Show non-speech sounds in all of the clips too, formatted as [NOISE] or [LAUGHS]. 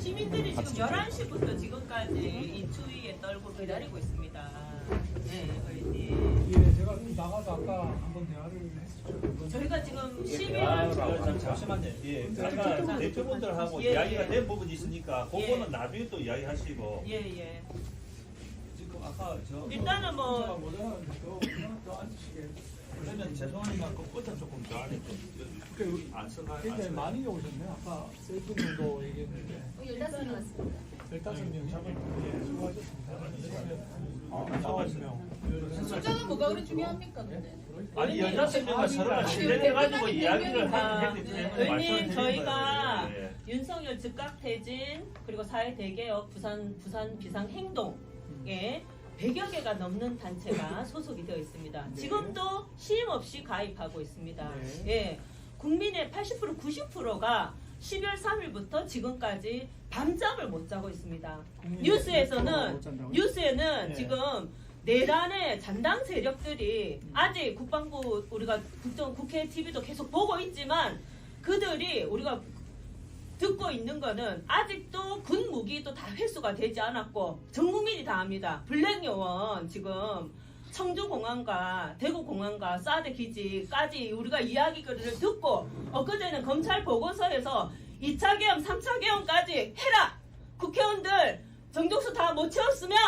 시민들이 지금 11시부터 지금까지 이 추위에 떨고 기다리고 있습니다. 네, 의원님. 예, 제가 나가서 아까 한번 대화를 했었죠. 저희가 지금 아, 11월 저, 저, 잠시만요. 예, 아까 대표분들하고 예, 이야기가 예. 된 부분이 있으니까 그거는 예. 나중에 또 이야기하시고 예, 예. 지금 아까 저 일단은 뭐- 알아듣고 그러면 죄송하니까 그것은 조금 더 안에 안 써가 굉장히 많이 오셨네요. 아까 세분 정도 얘기했는데. 15명 왔습니다. 15명 잡은 예, 수고하셨습니다. 아, 15명. 숫자가 뭐가 그리 중요합니까, 근데? 아니 열다섯 명을 서로 진행해가지고 이야기를 아, 하는 게 의원님 저희가 윤석열 즉각 퇴진 그리고 사회 대개혁 부산 부산 비상 행동에 100여 개가 넘는 단체가 [LAUGHS] 소속이 되어 있습니다. 지금도 쉼 없이 가입하고 있습니다. 네. 예. 국민의 80% 90%가 12월 3일부터 지금까지 밤잠을 못 자고 있습니다. 뉴스에서는? 뉴스에는 네. 지금 내란의 잔당 세력들이 아직 국방부 우리가 국정 국회 TV도 계속 보고 있지만 그들이 우리가 듣고 있는 거는 아직도 군 무기도 다 회수가 되지 않았고 전 국민이 다 압니다. 블랙 요원 지금 청주공항과 대구공항과 사드 기지까지 우리가 이야기를 듣고 엊그제는 검찰 보고서에서 2차 계엄, 3차 계엄까지 해라! 국회의원들 정족수 다 못 채웠으면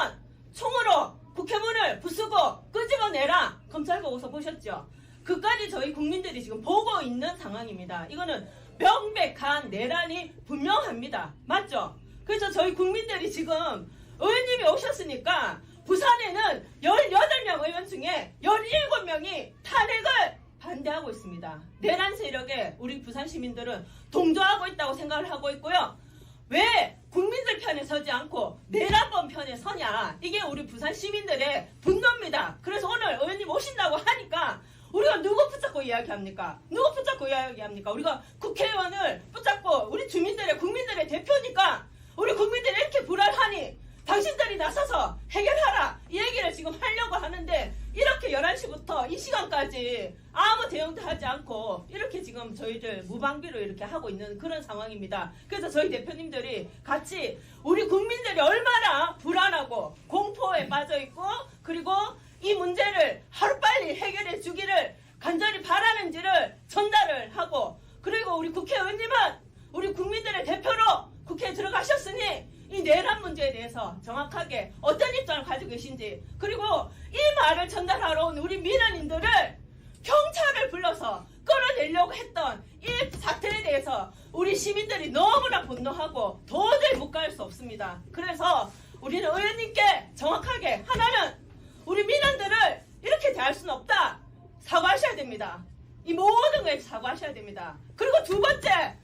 총으로 국회문을 부수고 끄집어내라! 검찰 보고서 보셨죠? 그까지 저희 국민들이 지금 보고 있는 상황입니다. 이거는 명백한 내란이 분명합니다. 맞죠? 그래서 저희 국민들이 지금 의원님이 오셨으니까 부산에는 18명 의원 중에 17명이 탄핵을 반대하고 있습니다. 내란 세력에 우리 부산 시민들은 동조하고 있다고 생각을 하고 있고요. 왜 국민들 편에 서지 않고 내란범 편에 서냐? 이게 우리 부산 시민들의 분노입니다. 그래서 오늘 의원님 오신다고 하니까 우리가 누구 붙잡고 이야기합니까? 누구 붙잡고 이야기합니까? 우리가 국회의원을 붙잡고 우리 주민들의 국민들의 대표니까 우리 국민들이 이렇게 불안하니 당신들이 나서서 해결하라 이 얘기를 지금 하려고 하는데 이렇게 11시부터 이 시간까지 아무 대응도 하지 않고 이렇게 지금 저희들 무방비로 이렇게 하고 있는 그런 상황입니다. 그래서 저희 대표님들이 같이 우리 국민들이 얼마나 불안하고 공포에 빠져 있고 그리고 이 문제를 하루빨리 해결해 주기를 간절히 바라는지를 전달을 하고 그리고 우리 국회의원님은 우리 국민들의 대표로 국회에 들어가셨으니 이 내란 문제에 대해서 정확하게 어떤 입장을 가지고 계신지 그리고 이 말을 전달하러 온 우리 민원인들을 경찰을 불러서 끌어내려고 했던 이 사태에 대해서 우리 시민들이 너무나 분노하고 도저히 묵과할 수 없습니다. 그래서 우리는 의원님께 정확하게 하나는 우리 민원들을 이렇게 대할 수는 없다. 사과하셔야 됩니다. 이 모든 거에 사과하셔야 됩니다. 그리고 두 번째,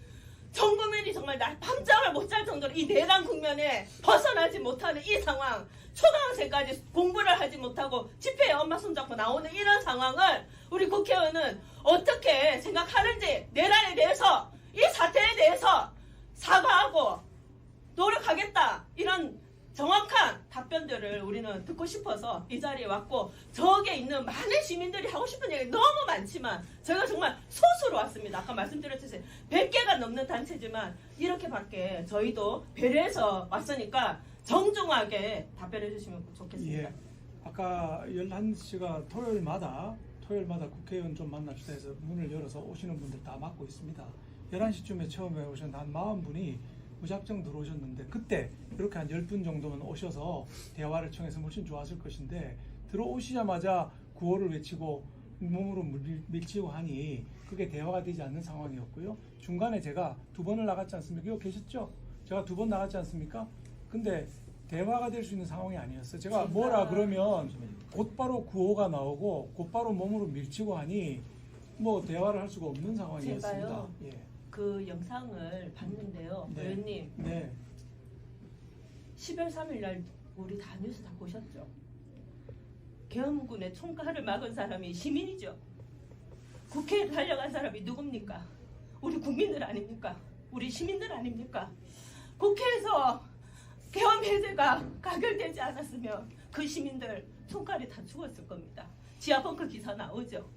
전 국민이 정말 날 밤잠을 못 잘 정도로 이 내란 국면에 벗어나지 못하는 이 상황, 초등학생까지 공부를 하지 못하고 집회에 엄마 손잡고 나오는 이런 상황을 우리 국회의원은 어떻게 생각하는지 내란에 대해서 이 사태에 대해서 사과하고 노력하겠다 이런 정확한 답변들을 우리는 듣고 싶어서 이 자리에 왔고 저기에 있는 많은 시민들이 하고 싶은 얘기 너무 많지만 저희가 정말 소수로 왔습니다. 아까 말씀드렸듯이 100개가 넘는 단체지만 이렇게밖에 저희도 배려해서 왔으니까 정중하게 답변해 주시면 좋겠습니다. 예. 아까 11시가 토요일마다 토요일마다 국회의원 좀 만납시다 해서 문을 열어서 오시는 분들 다 막고 있습니다. 11시쯤에 처음에 오셨는데 한 40분이 무작정 들어오셨는데 그때 이렇게 한 10분 정도만 오셔서 대화를 청해서 훨씬 좋았을 것인데 들어오시자마자 구호를 외치고 몸으로 밀- 밀치고 하니 그게 대화가 되지 않는 상황이었고요. 중간에 제가 두 번을 나갔지 않습니까? 이거 계셨죠? 제가 두 번 나갔지 않습니까? 근데 대화가 될 수 있는 상황이 아니었어요. 제가 뭐라 그러면 곧바로 구호가 나오고 곧바로 몸으로 밀치고 하니 뭐 대화를 할 수가 없는 상황이었습니다. 예. 그 영상을 봤는데요. 네. 의원님 네. 10월 3일 날 우리 다 뉴스 다 보셨죠? 계엄군의 총칼을 막은 사람이 시민이죠. 국회에 달려간 사람이 누굽니까? 우리 국민들 아닙니까? 우리 시민들 아닙니까? 국회에서 계엄 해제가 가결되지 않았으면 그 시민들 총칼이 다 죽었을 겁니다. 지하벙커 기사 나오죠.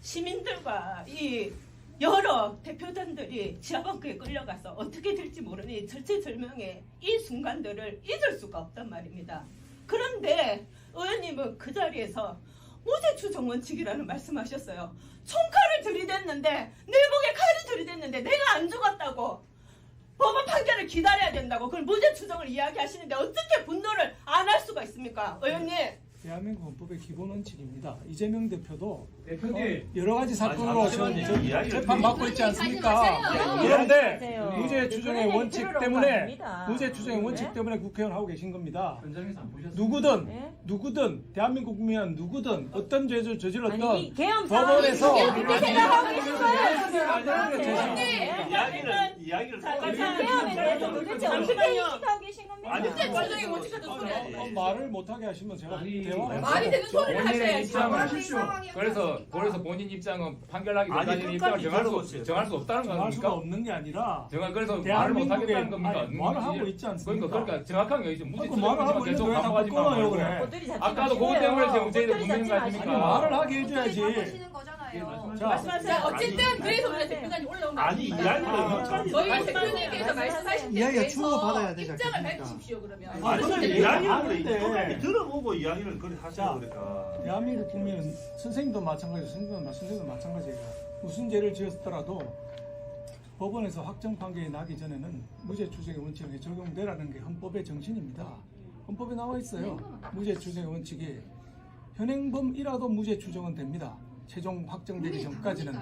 시민들과 이 여러 대표단들이 지하방크에 끌려가서 어떻게 될지 모르니 절체절명의 이 순간들을 잊을 수가 없단 말입니다. 그런데 의원님은 그 자리에서 무죄 추정 원칙이라는 말씀하셨어요. 총칼을 들이댔는데 내 목에 칼을 들이댔는데 내가 안 죽었다고 법원 판결을 기다려야 된다고 그걸 무죄 추정을 이야기하시는데 어떻게 분노를 안 할 수가 있습니까, 의원님? 대한민국 헌법의 기본 원칙입니다. 이재명 대표도 대표님. 어, 여러 가지 사건으로 아니, 지금 잠시만요. 이야기를 재판 받고 있지 않습니까? 마세요. 그런데. 무죄 추정의 그런 원칙 얘기 들으러 때문에 아닙니다. 무죄 추정의 원칙 네? 때문에 국회의원 하고 계신 겁니다. 현장에서 안 보셨어요? 누구든 네? 누구든 대한민국 국민은 누구든 어떤 죄를 저질렀던 아니 이 계엄 법원에서 그렇게 생각하고 계신 죄송합니다. 이야기를 이야기를 도대체 어떻게 인식하고 계신 겁니까? 아니, 그거 추정의 원칙 같은 소리 아니, 어, 말을 못하게 하시면 제가 아니, 대화를 말이 할 되는 없죠. 소리를 본인의 하셔야지. 입장을 그래서 그래서 본인 입장은 판결하기 아니, 끝까지 입장을 정할 들어보세요. 수 정할 수 없다는 거 정할 수가 아닙니까? 없는 게 아니라 정말 그래서 말을 못 하겠다는 겁니까? 아니, 말을 하고 있지 않습니까? 그러니까 그러니까 정확하게 이제 무죄 그 말을 하고 있는데 계속 왜 자꾸 반복하지 끊어요, 그래? 아까도 그것. 때문에 지금 문제를 꼬투리 묻는 거 아닙니까? 아니. 말을 하게 해줘야지. 거잖아요. 자, 말씀하세요. 자, 어쨌든 아니, 그래서 우리가. 대표단이 올라온 거 아니 아닙니까? 이야기를 아, 끝까지 저희. 대표님께서 말씀하신 데 이야기가 대해서 주고받아야 되지 입장을 않겠습니까? 밝히십시오 그러면. 아니 아니, 아니, 이야기를. 그래 끝까지 들어보고 이야기를 그래 자, 하시고 그러니까 대한민국 국민은 선생님도 마찬가지, 선생님도 마- 선생님도 마찬가지예요. 무슨 죄를 지었더라도 법원에서 확정 판결이 나기 전에는 무죄 추정의 원칙에 적용되라는 게 헌법의 정신입니다. 헌법에 나와 있어요. 무죄 추정의 원칙이 현행범이라도 무죄 추정은 됩니다. 최종 확정되기 전까지는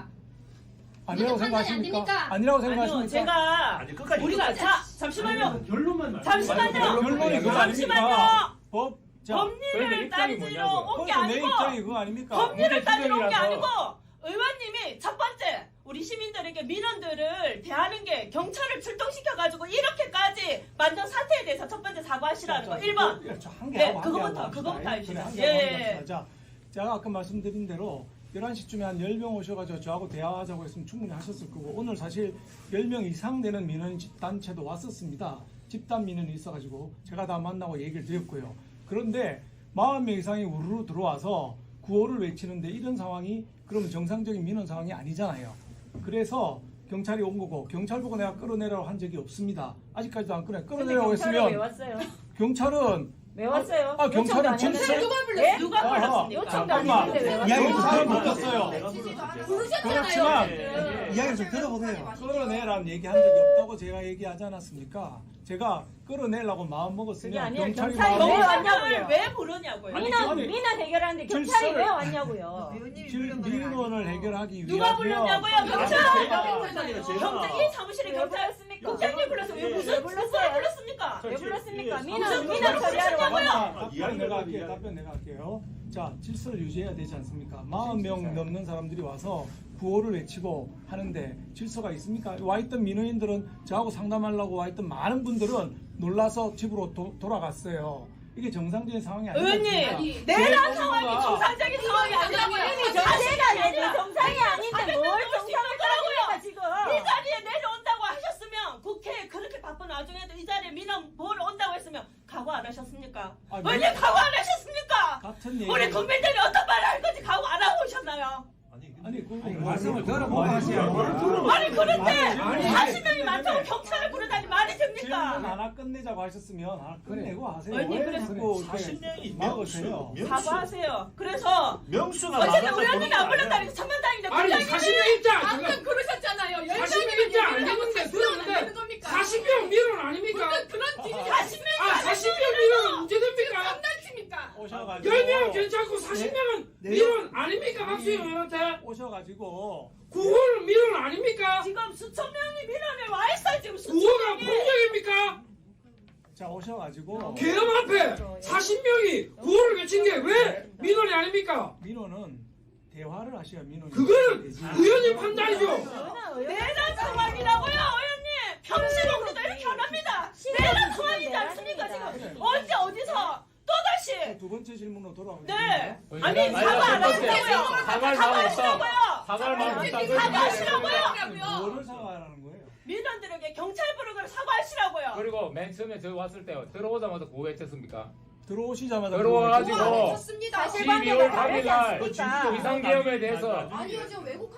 아니라고 생각하십니까? 아니라고 아니요, 생각하십니까? 제가 아니 끝까지 우리가 자 잠시만요. 결론만 말. 잠시만요. 결론이 그거 잠시만요. 아닙니까? 법, 자, 법리를 그러니까 입장이 따지러 뭐냐고요? 온게내 아니고 입장이 그거 아닙니까? 법리를 따지러 온 게. 아니고 의원님이 첫 번째 우리 시민들에게 민원들을 대하는 게 경찰을 출동시켜 가지고 이렇게까지 만든 사태에 대해서 첫 번째 사과하시라는 거 1번. 한개 네, 그거부터, 그거부터 합시다. 예, 예. 자, 제가 아까 말씀드린 대로 11시쯤에 한 10명 오셔가지고 저하고 대화하자고 했으면 충분히 하셨을 거고 오늘 사실 10명 이상 되는 민원 단체도 왔었습니다. 집단 민원이 있어가지고 제가 다 만나고 얘기를 드렸고요. 그런데 40명 이상이 우르르 들어와서 구호를 외치는데 이런 상황이 그러면 정상적인 민원 상황이 아니잖아요. 그래서 경찰이 온 거고 경찰 보고 내가 끌어내라고 한 적이 없습니다. 아직까지도 안 끌어 끌어내라고 했으면? 경찰은 왜 왔어요? 아, 경찰은 진짜-. 누가 불렀어요? 예? 누가 아하. 불렀습니까? 요청도 안 했는데 왜 이야기 경찰 좀못 들어보세요. 그렇지만 네. 이야기를 좀 들어보세요. 끌어내라는 얘기 한 적이 없다고 제가 얘기하지 않았습니까? 제가 끌어내려고 마음 그게 먹었으면 아니라 경찰이 경찰이 마음 왜 왔냐고요? 왜 부르냐고요? 아니, 민원 민원 해결하는데 경찰이 질서를- 왜 왔냐고요? 질- 민원을 해결하기 누가 위하여 불렀냐고요? 경찰! 제가 경찰 이 사무실에 네, 경찰 불렀습니까? 국장님 불러서 왜 무슨 왜 불렀어요? 불렀습니까? 저왜 불렀습니까? 이 민원 사무실 민원 불렀어요. 처리하러 잠깐만, 왔냐고요? 답변 이야기를 내가 할게요. 이야기. 답변 내가 할게요. 자, 질서를 유지해야 되지 않습니까? 40명 넘는 사람들이 와서 구호를 외치고 하는데 질서가 있습니까? 와 있던 민원인들은 저하고 상담하려고 와 있던 많은 분들은 놀라서 집으로 도- 돌아갔어요. 이게 정상적인 상황이 아니지 의원님, 내란 제 상황이 정상적인 상황이 아니라고요. 아니라. 내 정상이 뭘 아, 정상을 따라고요 지금? 이 자리에 내려온다고 하셨으면 국회에 와중에도 이 자리에 민원 보러 온다고 했으면 각오 안 하셨습니까? 아, 의원님 네. 각오 안 하셨습니까? 같은 얘기 우리 국민들이 어떤 말을 할 건지 각오 안 하고 오셨나요? 아니 아니, 그 말씀을 들어보고. 말을 들어보고 아니 그런데 아니, 40명이 많다고 경찰을 부르다니 말이 질문 됩니까? 하나 끝내자고 하셨으면 하나 끝내고 하세요. 아니, 왜 그래. 자꾸 이렇게 40명이 막으세요? 명수 명수 사과하세요. 그래서 명수가 어쨌든 의원님이 그런 안거 아니야? 불렀다니까 천만 다행인데 아니 국장님이 40명 입장 방금 지금 그러셨잖아요. 40명 입장 알겠는데 들었는데 40명 밀원 아닙니까? 무슨 그런 일이 40명이 아 40명 밀원 문제됩니까? 장난칩니까? 오셔가지고 10명은 괜찮고 40명은 네. 밀원 아닙니까 박수영 의원한테? 오셔가지고 구호는 밀원 아닙니까? 지금 수천 명이 민원에 와 있어요. 지금 수천 구호가 명이. 폭력입니까? 자 오셔가지고 계엄 앞에 40명이 구호를 외친 게 왜 민원이 아닙니까? 민원은 대화를 하셔야 민원이 그거는 되지. 의원님 판단이죠. 내란 상황이라고요, 의원님. 평시공부도 이렇게 안 합니다. 내란 상황이지 않습니까 지금? 언제 어디서 두 번째 질문으로 돌아오겠습니다. 네. 아니, 사과 안. 하시라고요. 없다. 사과하시라고요. 마음 없다. 사과하시라고요. 뭐를 사과하라는 거예요? 민원들에게 경찰 부르고 사과하시라고요. 그리고 맨 처음에 저 왔을 때 들어오자마자 구호 외쳤습니까? 들어오시자마자 들어와가지고 그걸 좋습니다. 12월 3일 날 않습니까? 비상계엄에 대해서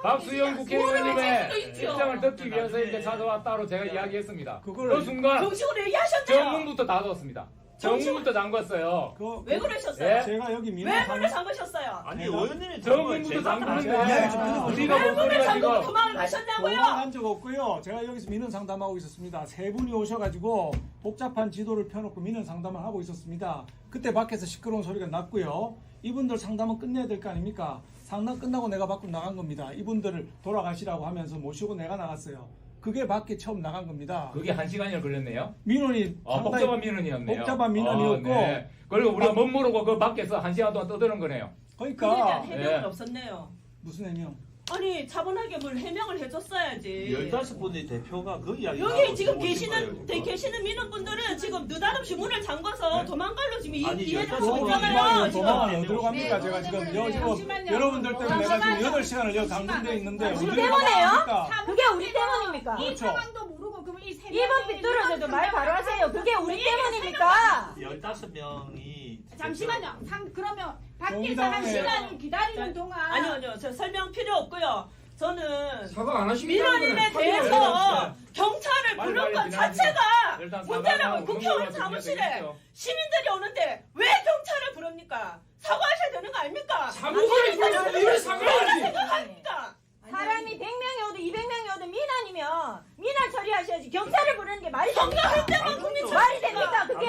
박수영 국회의원님의 수도 있죠. 입장을 듣기 위해서 이렇게 찾아왔다로 제가 이야기했습니다. 그 순간 정식으로 얘기하셨네요. 정문부터 닫았습니다. 정문부터 잠궜어요. 그, 왜 그러셨어요? 예? 제가 여기 민원 왜 상- 문을 잠그셨어요? 아니 의원님이 정문부터 제가 잠그는데 이야기 좀 우리가 들어보세요. 왜 문을 목소리가 잠그고 지금 도망을 가셨냐고요? 도망한 적 없고요. 제가 여기서 민원 상담하고 있었습니다. 세 분이 오셔가지고 복잡한 지도를 펴놓고 민원 상담을 하고 있었습니다. 그때 밖에서 시끄러운 소리가 났고요. 이분들 상담은 끝내야 될 거 아닙니까? 상담 끝나고 내가 밖으로 나간 겁니다. 이분들을 돌아가시라고 하면서 모시고 내가 나갔어요. 그게 밖에 처음 나간 겁니다. 그게 한 시간이나 걸렸네요. 민원이 아, 상당히 복잡한 민원이었네요. 복잡한 민원이었고 아, 네. 그리고 우리가 못 모르고 그 밖에서 한 시간 동안 떠드는 거네요. 그러니까 대한 해명은 예. 없었네요. 무슨 해명? 아니 차분하게 뭘 해명을 해줬어야지. 15분의 대표가 그 이야기 여기 지금 계시는 대- 계시는 민원분들은 지금 느닷없이 문을 잠궈서 네. 도망갈로 지금 이- 아니, 이해를 하고 있잖아요. 도망을 지금. 도망을 어디로 갑니까? 네, 제가 지금 여러분들, 여 지금 잠시만요. 여러분들 때문에 내가 지금 잠시만요. 8시간을 여기 감금돼 있는데 우리 어디로 때문에요? 갑니까? 그게 우리 때문입니까? 이 그렇죠. 상황도 모르고 그럼 이세 이번 명의 삐뚤어져도 말 바로 하세요. 그게 우리 때문입니까? 15명이 잠시만요. 상 그러면 밖에서 한 시간 기다리는 자, 동안 아니요, 아니요. 저 설명 필요 없고요. 저는 사과 안 하십니까? 민원인에? 대해서 경찰을 빨리 부른 것 빨리. 자체가 일단 문제라고 사과하고 국회의원 사무실에. 시민들이 오는데 왜 경찰을 부릅니까? 사과하셔야 되는 거 아닙니까? 사무관이 부르면 왜 사과하지? 생각합니까? 사람이 100명이 오든 200명이 오든 민원이면 민원 처리하셔야지 경찰을 부르는 게 말이 됩니까? 할 때만 국민 말이 됩니까 그게?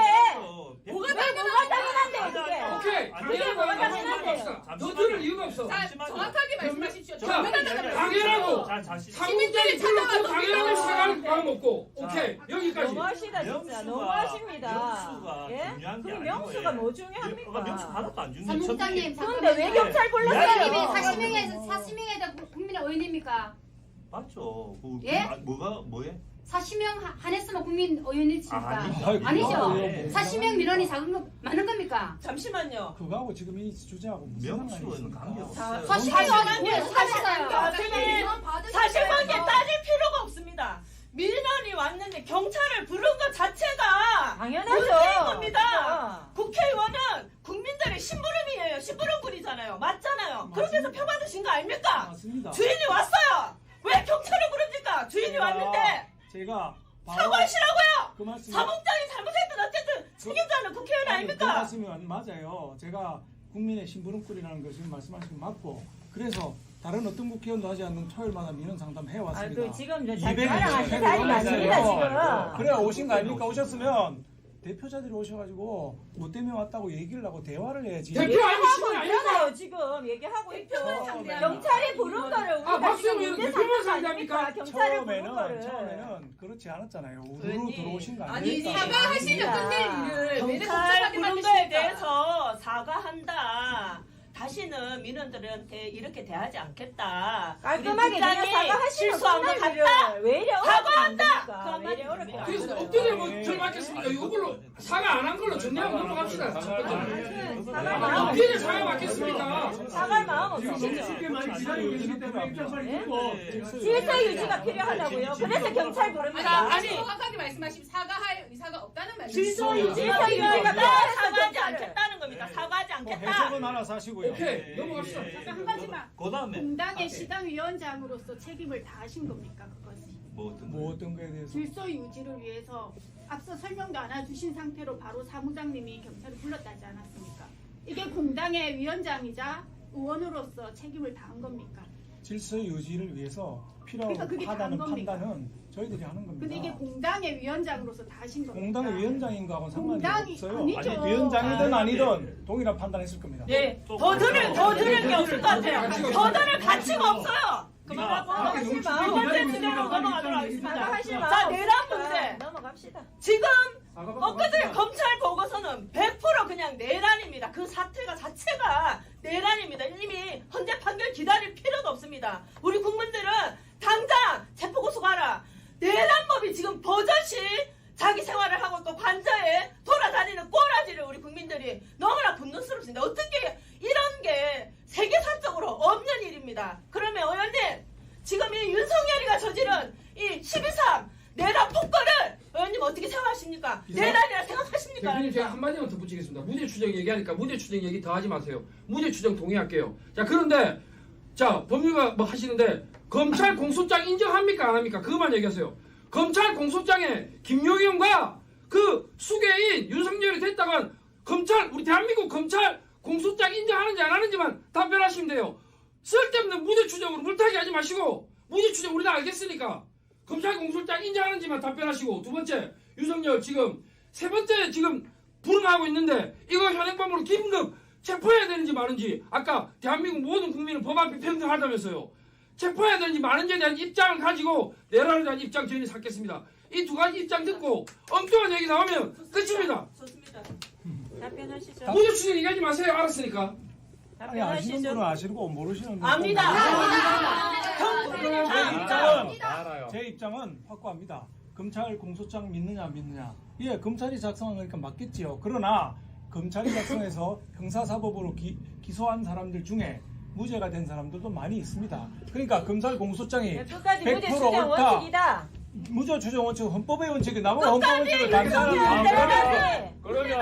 뭐가 왜 뭐가 당연한데요 그게? 오케이. 그게 뭐가 당연한데요? 너 들을 이유가 없어. 자, 정확하게 말씀하십시오. 자, 정면하다가 자, 자신 사무장이 불렀고 당연하게 사과를 마음 먹고 오케이 여기까지. 너무하시다 진짜 명수가- 너무하십니다. 명수가 예? 중요한 게 그럼 아니고, 명수가 예. 뭐 어, 중요합니까? 명수 하나도 안 중요해. 사무장님 그런데 왜 경찰 사장님이 불렀어요? 40명에서 40명에다 국민의 의원입니까? 맞죠. 그, 예? 아, 뭐가 뭐예? 40명 한 했으면 국민 의원이십니까? 아니, 아니죠. 예. 40명 민원이 작은 거 많은 겁니까? 잠시만요. 그거하고 지금 이 주제하고 무슨 상관이 명수는 있습니까? 관계없어요. 40명이 왜 사실- 사실어요? 사실- 사실관계 따질 필요가 없습니다. 민원이 왔는데 경찰을 부른 것 자체가 당연하죠. 문제인 겁니다. 국회의원은 국민들의 심부름이에요. 심부름꾼이잖아요. 맞잖아요. 그렇게 해서 표 받으신 거 아닙니까? 맞습니다. 주인이 왔어요. 왜 경찰을 부릅니까? 주인이 왔는데 제가 사과하시라고요. 그 말씀 사무장이 잘못했든 어쨌든 책임자는 국회의원 아니, 그 아닙니까? 말씀이 맞아요. 제가 국민의 심부름꾼이라는 것을 말씀하신 거 맞고 그래서 다른 어떤 국회의원도 하지 않는 토요일마다 민원 상담 해왔습니다. 아 그 지금 저200 자기가랑하실 명 타임이 아닙니다 해왔어요. 지금. 그래 오신 거 아닙니까? 오셨으면 대표자들이 오셔가지고 뭐 때문에 왔다고 얘기를 하고 대화를 해야지. 대표 얘기하고 아니시는 아닙니까? 있잖아요 지금 얘기하고 있죠. 처음에는- 경찰이 부른 거를 아, 우리가 박수 지금 문제 대표만 삼는 거 아닙니까? 상대합니까? 경찰을 부른 처음에는 거를. 처음에는 그렇지 않았잖아요. 우르르 의원님, 들어오신 거 아니, 아닙니까? 사과하시면 끝낼 일을 왜 이렇게 경찰 복잡하게 부른 거에 만드십니까? 대해서 사과한다. 다시는 민원들한테 이렇게 대하지 않겠다. 깔끔하게 우리 사과하시면 실수한 것 끝날 같다. 왜 이래 사과한다! 그 한마디 있습니다. 그래서? 어떻게 뭐 절받겠습니까? 이걸로 사과 안 한 걸로 전량 넘어갑시다. 첫 번째. 사과 마음 어떻게 사과 받겠습니까? 사과할 마음 없으시죠? 질서 유지가 필요하다고요. 그래서 경찰 부릅니다. 아니 정확하게 말씀하시면 사과할 의사가 없다는 말씀. 질서 질서 유지가 필요하다. 사과하지. 않겠다는 겁니다. 사과하지 뭐 않겠다. 해석은 알아서 하시고요. 오케이 넘어갑시다. 잠깐 한 가지만. 그 다음에 공당의 시당위원장으로서 책임을 다하신 겁니까 그것이? 뭐 어떤 뭐 거? 어떤 거에 대해서 질서 유지를 위해서 앞서 설명도 안 해주신 상태로 바로 사무장님이 경찰을 불렀다지 않았습니까? 이게 공당의 위원장이자 의원으로서 책임을 다한 겁니까? 질서 유지를 위해서 그러니까 그게 필요하다는 다른 겁니까? 판단은 저희들이 하는 겁니다. 근데 이게 공당의 위원장으로서 다 하신 겁니까? 공당의 위원장인 거하고는 상관이 공당이 없어요. 아니죠. 아니, 위원장이든 아, 아니든 동일한 판단했을 겁니다. 네, 더 들을 더 들을 게 없을 것 같아요. 더 들을 가치가 없어요. 그만하고 사과하실 두 마음 번째 주제로 넘어가도록 하겠습니다. 자, 내란 문제. 넘어갑시다. 지금 엊그제 검찰 보고서는 100% 그냥 내란입니다. 그 사태가 자체가 내란입니다. 이미 헌재 판결 기다릴 필요도 없습니다. 우리 국민들은 당장 체포고소 가라. 내란법이 지금 버젓이 자기 생활을 하고 또 관저에 돌아다니는 꼬라지를 우리 국민들이 너무나 분노스럽습니다. 어떻게 이런 게 세계사적으로 없는 일입니다. 그러면 의원님 지금 이 윤석열이가 저지른 이 12.3 내란 폭거 를 어? 의원님 어떻게 생각하십니까? 이 내란이라 생각하십니까? 대표님 제가 한마디만 더 붙이겠습니다. 무죄 추정 얘기하니까 무죄 추정 얘기 더 하지 마세요. 무죄 추정 동의할게요. 자 그런데 자 법률가 뭐 하시는데 검찰 공소장 인정합니까 안 합니까? 그것만 얘기하세요. 검찰 공소장에 김용현과 그 수괴인 윤석열이 됐다간 검찰 우리 대한민국 검찰 공소장 인정하는지 안 하는지만 답변하시면 돼요. 쓸데없는 무죄 추정으로 물타기 하지 마시고 무죄 추정 우리 다 알겠으니까 검찰 공소장 인정하는지만 답변하시고 두 번째 윤석열 지금 세 번째 지금 불응하고 있는데 이거 현행범으로 긴급 체포해야 되는지 마는지 아까 대한민국 모든 국민은 법 앞에 평등하다면서요. 체포해야 되는지 마는지에 대한 입장을 가지고 내란에 대한 입장 저희는 찾겠습니다. 이 두 가지 입장 듣고 엉뚱한 얘기 나오면 끝입니다. 좋습니다. 답변하시죠. 추정 얘기하지 마세요. 알았으니까 아니 아시는 분은 답변하시죠. 아시고 모르시는 분은 압니다. 제 압니다. 입장은 알아요. 제 입장은 확고합니다. 검찰 공소장 믿느냐 안 믿느냐. 예, 검찰이 작성한 거니까 맞겠지요. 그러나 검찰이 작성해서 형사사법으로 기, 기소한 사람들 중에 무죄가 된 사람들도 많이 있습니다. 그러니까 검찰 공소장이 네, 끝까지 무죄 100% 추정 옳다. 원칙이다. 무죄 추정 원칙 헌법의 원칙이 나보고 헌법 원칙을 단단하게 안 그러면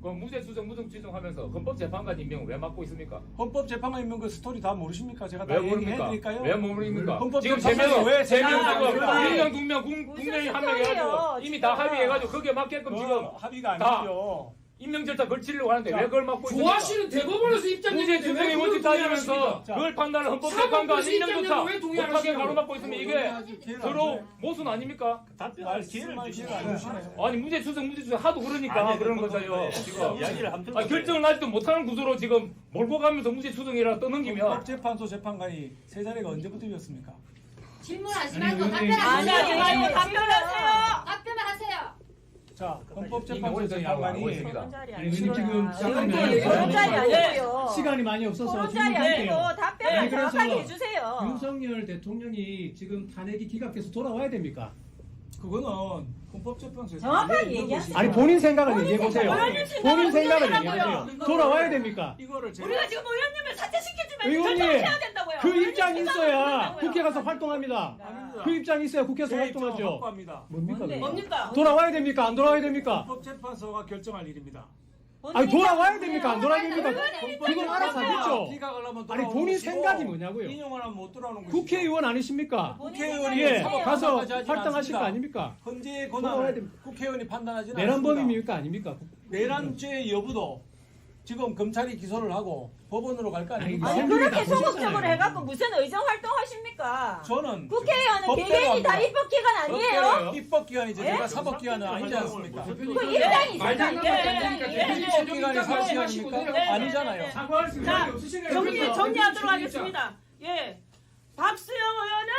그 무죄 추정 무죄 추정하면서 헌법재판관 임명을 왜 맡고 있습니까? 헌법재판관 있는 그 스토리 다 모르십니까? 제가 다 왜 모릅니까? 얘기해드릴까요? 왜 모릅니까? 헌법 지금 세명 왜 세명 세명이 지금 아닙니까? 한명 두명 무슨 국민이 한명 소리예요, 해가지고 이미 다. 합의해가지고 거기에 맞게끔 그 지금 합의가 다 아니죠. 임명 절차 걸치려고 하는데 자, 왜 그걸 맡고 있습니까? 좋아하시는 대법원에서 입장 무죄 얘기했는데 추정의 왜 원칙 그걸 따지면서 동의하십니까? 그걸 판단을 헌법재판관 사법부에서 임명조차 입장 얘기 왜 동의 안 못하게 하시냐고. 가로막고 있으면 이게 서로 모순 아닙니까? 말 기회를 기회를 안 주시네. 아니 무죄 추정 무죄 추정 하도 그러니까 아니, 그러는 그 거잖아요. 지금 이야기를 아, 결정을 아직도 못하는 구조로 지금 몰고 가면서 무죄 추정이라 떠넘기면 헌법재판소 재판관이 세 자리가 언제부터였습니까? 질문하지 말고 아니, 답변하세요. 아니, 아니, 답변하세요. 답변만 하세요. 자, 이미 헌법재판소 오래전에 하고 재판관이 있습니다. 그런 자리 아니, 지금 아니고요. 잠깐만요. 그런 자리 아니고요. 시간이 많이 없어서 그런 질문 자리 아니고 드릴게요. 답변을 그래서 정확하게 해주세요. 윤석열 대통령이 지금 탄핵이 기각돼서 돌아와야 됩니까? 그거는 헌법재판소에서 정확하게 얘기하세요. 아니 본인 생각을 본인 얘기해 보세요. 생각, 본인 생각 본인 생각을. 얘기해 보세요. 돌아와야 됩니까? 이거를 제가 우리가 지금 의원님을 사퇴시키지만 의원님, 결정해야 된다고요. 그 의원님 입장 이 생각을 있어야 국회 가서 활동합니다. 아닙니다. 그 입장 이 있어야 국회에서 제 입장을 활동하죠. 확고합니다. 뭡니까? 뭔데? 그거? 뭡니까? 돌아와야 됩니까? 안 돌아와야 됩니까? 헌법재판소가 결정할 일입니다. 아니 돌아와야 됩니까? 안 돌아와야 됩니까? 그건 알아서 하겠죠. 아니 본인 생각이 뭐냐고요? 인용을 하면 못 돌아오는. 국회의원 아니십니까? 국회의원이 예, 사법 가서 판단까지 하진 활동하실 않습니다. 거 아닙니까? 헌재의 돌아와야 권한을 됩니다. 국회의원이 판단하지는 내란범입니까? 아닙니까? 내란죄 여부도 지금 검찰이 기소를 하고 법원으로 갈 거 아닙니까? 아니, 그렇게 다 소극적으로. 해갖고 무슨 의정 활동 하십니까? 저는 국회의원은 법대로 개개인이 다 합니다. 입법기관 아니에요? 입법기관이지 예? 내가 사법기관은 아니지 않습니까? 그 예, 최종 입법기관이 내려가세요. 아니잖아요. 사과할 수 자, 있는 없으시네요. 정리, 그래서 정리하도록. 하겠습니다. 예. 박수영 의원은